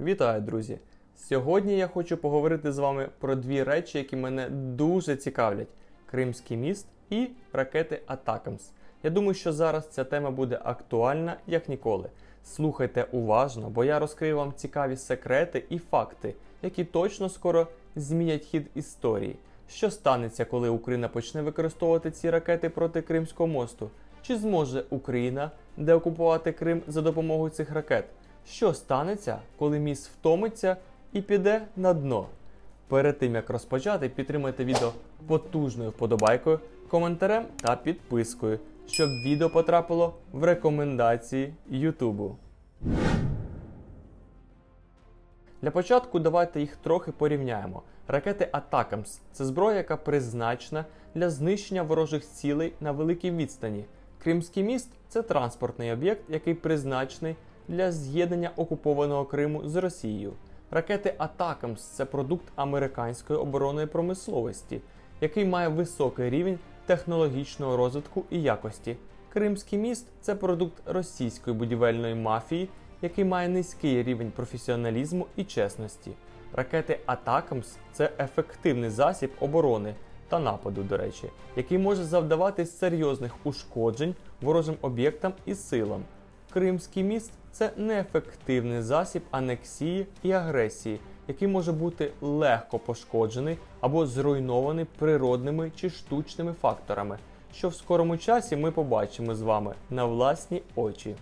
Вітаю, друзі! Сьогодні я хочу поговорити з вами про дві речі, які мене дуже цікавлять: Кримський міст і ракети Атакамс. Я думаю, що зараз ця тема буде актуальна як ніколи. Слухайте уважно, бо я розкрию вам цікаві секрети і факти, які точно скоро змінять хід історії. Що станеться, коли Україна почне використовувати ці ракети проти Кримського мосту? Чи зможе Україна деокупувати Крим за допомогою цих ракет? Що станеться, коли міст втомиться і піде на дно? Перед тим як розпочати, підтримайте відео потужною вподобайкою, коментарем та підпискою, щоб відео потрапило в рекомендації Ютубу. Для початку давайте їх трохи порівняємо. Ракети Атакамс це зброя, яка призначена для знищення ворожих цілей на великій відстані. Кримський міст це транспортний об'єкт, який призначений для з'єднання окупованого Криму з Росією. Ракети Атакамс це продукт американської оборонної промисловості, який має високий рівень технологічного розвитку і якості. Кримський міст це продукт російської будівельної мафії, який має низький рівень професіоналізму і чесності. Ракети Атакамс це ефективний засіб оборони та нападу, до речі, який може завдавати серйозних ушкоджень ворожим об'єктам і силам. Кримський міст це неефективний засіб анексії і агресії, який може бути легко пошкоджений або зруйнований природними чи штучними факторами, що в скорому часі ми побачимо з вами на власні очі.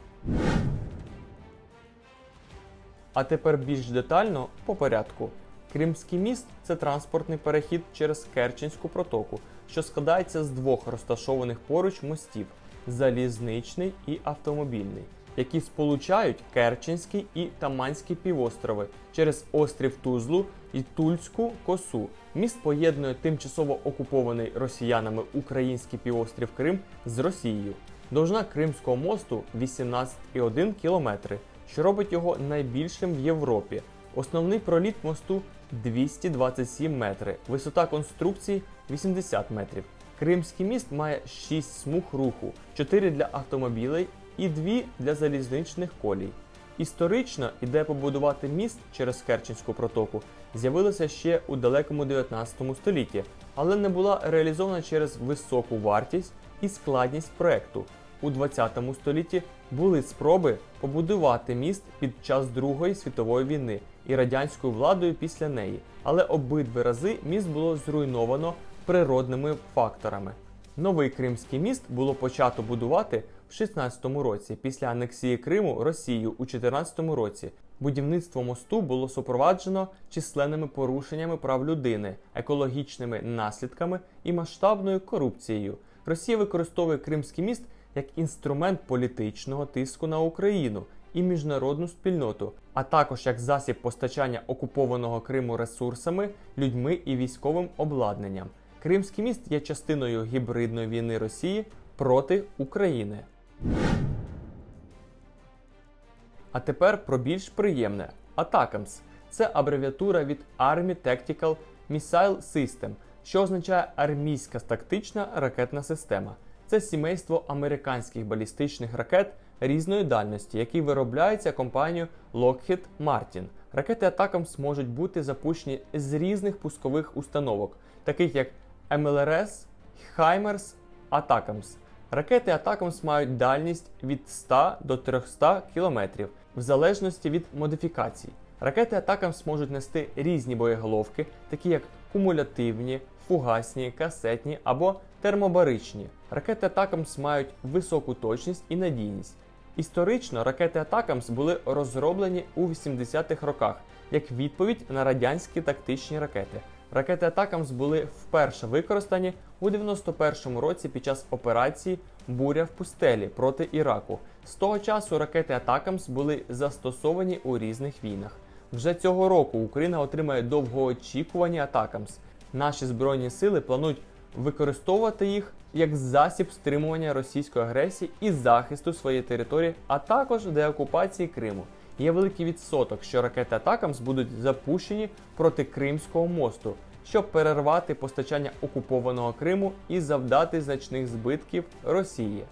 А тепер більш детально по порядку. Кримський міст це транспортний перехід через Керченську протоку, що складається з двох розташованих поруч мостів залізничний і автомобільний, які сполучають Керченський і Таманський півострови через острів Тузлу і Тульську косу. Міст поєднує тимчасово окупований росіянами український півострів Крим з Росією. Довжина Кримського мосту 18,1 км, що робить його найбільшим в Європі. Основний проліт мосту 227 метри, висота конструкції 80 метрів. Кримський міст має 6 смуг руху, 4 для автомобілей і 2 для залізничних колій. Історично ідея побудувати міст через Керченську протоку з'явилася ще у далекому 19 столітті, але не була реалізована через високу вартість і складність проекту. У 20 столітті були спроби побудувати міст під час Другої світової війни і радянською владою після неї, але обидві рази міст було зруйновано природними факторами. Новий Кримський міст було почато будувати в 16 році після анексії Криму Росією у 14 році. Будівництво мосту було супроваджено численними порушеннями прав людини, екологічними наслідками і масштабною корупцією. Росія використовує Кримський міст як інструмент політичного тиску на Україну і міжнародну спільноту, а також як засіб постачання окупованого Криму ресурсами, людьми і військовим обладнанням. Кримський міст є частиною гібридної війни Росії проти України. А тепер про більш приємне. ATACMS – це абревіатура від Army Tactical Missile System, що означає армійська тактична ракетна система. Це сімейство американських балістичних ракет різної дальності, які виробляються компанією Lockheed Martin. Ракети ATACMS можуть бути запущені з різних пускових установок, таких як МЛРС, HIMARS, ATACMS. Ракети ATACMS мають дальність від 100 до 300 км в залежності від модифікацій. Ракети ATACMS можуть нести різні боєголовки, такі як кумулятивні, фугасні, касетні або термобаричні. Ракети ATACMS мають високу точність і надійність. Історично ракети ATACMS були розроблені у 80-х роках як відповідь на радянські тактичні ракети. Ракети Атакамс були вперше використані у 91-му році під час операції Буря в пустелі проти Іраку. З того часу ракети Атакамс були застосовані у різних війнах. Вже цього року Україна отримає довгоочікувані Атакамс. Наші збройні сили планують використовувати їх як засіб стримування російської агресії і захисту своєї території, а також деокупації Криму. Є великий відсоток, що ракети Атакамс будуть запущені проти Кримського мосту, щоб перервати постачання окупованого Криму і завдати значних збитків Росії.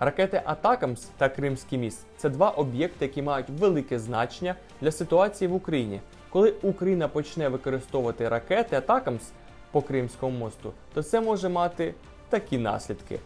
Ракети Атакамс та Кримський міст це два об'єкти, які мають велике значення для ситуації в Україні. Коли Україна почне використовувати ракети Атакамс по Кримському мосту, то це може мати такі наслідки.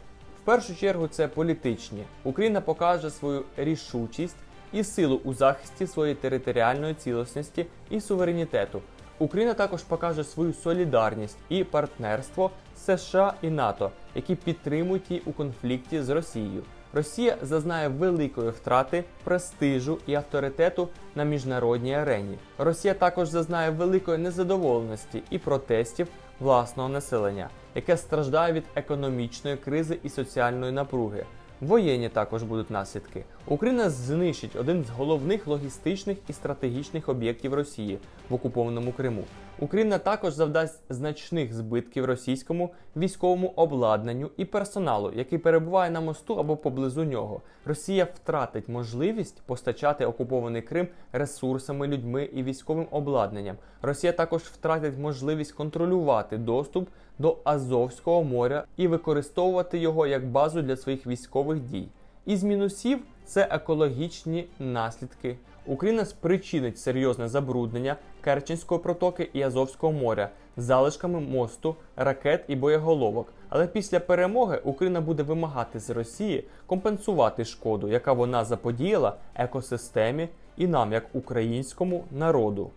Першу чергу це політичні. Україна покаже свою рішучість і силу у захисті своєї територіальної цілісності і суверенітету. Україна також покаже свою солідарність і партнерство з США і НАТО, які підтримують її у конфлікті з Росією. Росія зазнає великої втрати престижу і авторитету на міжнародній арені. Росія також зазнає великої незадоволеності і протестів власного населення, яке страждає від економічної кризи і соціальної напруги. Воєнні також будуть наслідки. Україна знищить один з головних логістичних і стратегічних об'єктів Росії в окупованому Криму. Україна також завдасть значних збитків російському військовому обладнанню і персоналу, який перебуває на мосту або поблизу нього. Росія втратить можливість постачати окупований Крим ресурсами, людьми і військовим обладнанням. Росія також втратить можливість контролювати доступ до Азовського моря і використовувати його як базу для своїх військових дій. Із мінусів це екологічні наслідки. Україна спричинить серйозне забруднення Керченської протоки і Азовського моря залишками мосту, ракет і боєголовок. Але після перемоги Україна буде вимагати з Росії компенсувати шкоду, яка вона заподіяла екосистемі і нам, як українському народу.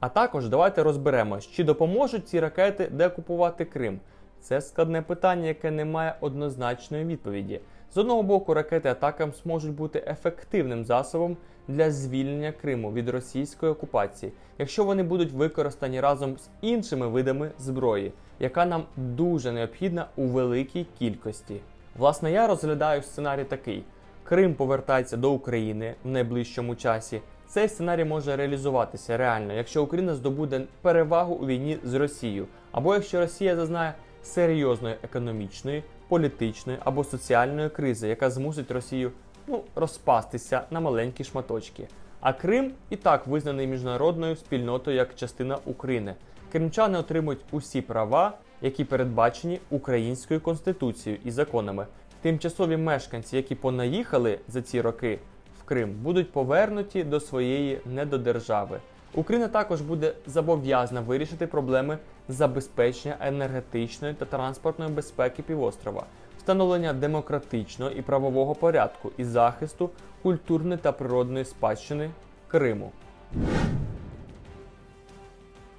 А також давайте розберемось, чи допоможуть ці ракети деокупувати Крим. Це складне питання, яке не має однозначної відповіді. З одного боку, ракети атакам зможуть бути ефективним засобом для звільнення Криму від російської окупації, якщо вони будуть використані разом з іншими видами зброї, яка нам дуже необхідна у великій кількості. Власне, я розглядаю сценарій такий: Крим повертається до України в найближчому часі. Цей сценарій може реалізуватися реально, якщо Україна здобуде перевагу у війні з Росією, або якщо Росія зазнає серйозної економічної, політичної або соціальної кризи, яка змусить Росію ну, розпастися на маленькі шматочки. А Крим і так визнаний міжнародною спільнотою як частина України. Кримчани отримують усі права, які передбачені українською конституцією і законами. Тимчасові мешканці, які понаїхали за ці роки в Крим, будуть повернуті до своєї недодержави. Україна також буде зобов'язана вирішити проблеми забезпечення енергетичної та транспортної безпеки півострова, встановлення демократичного і правового порядку і захисту культурної та природної спадщини Криму.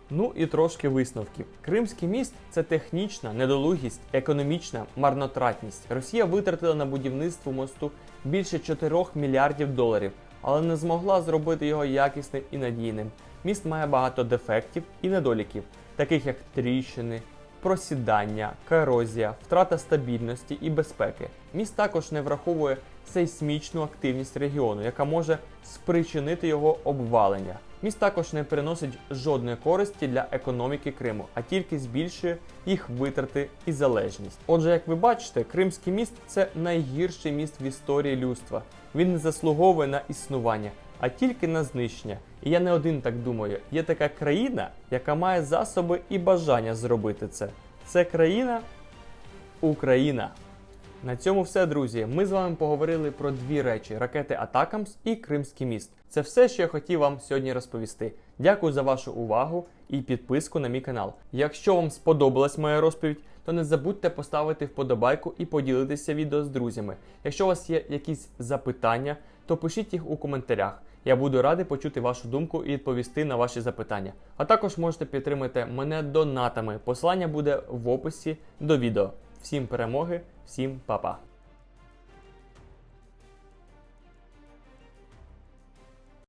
Ну і трошки висновків. Кримський міст це технічна недолугість, економічна марнотратність. Росія витратила на будівництво мосту більше 4 мільярдів доларів, але не змогла зробити його якісним і надійним. Міст має багато дефектів і недоліків, таких як тріщини, просідання, корозія, втрата стабільності і безпеки. Міст також не враховує сейсмічну активність регіону, яка може спричинити його обвалення. Міст також не приносить жодної користі для економіки Криму, а тільки збільшує їх витрати і залежність. Отже, як ви бачите, Кримський міст це найгірший міст в історії людства. Він не заслуговує на існування, а тільки на знищення. І я не один так думаю. Є така країна, яка має засоби і бажання зробити це. Це країна Україна. На цьому все, друзі. Ми з вами поговорили про дві речі: ракети Атакамс і Кримський міст. Це все, що я хотів вам сьогодні розповісти. Дякую за вашу увагу і підписку на мій канал. Якщо вам сподобалась моя розповідь, то не забудьте поставити вподобайку і поділитися відео з друзями. Якщо у вас є якісь запитання, то пишіть їх у коментарях. Я буду радий почути вашу думку і відповісти на ваші запитання. А також можете підтримати мене донатами. Посилання буде в описі до відео. Всім перемоги, всім па-па!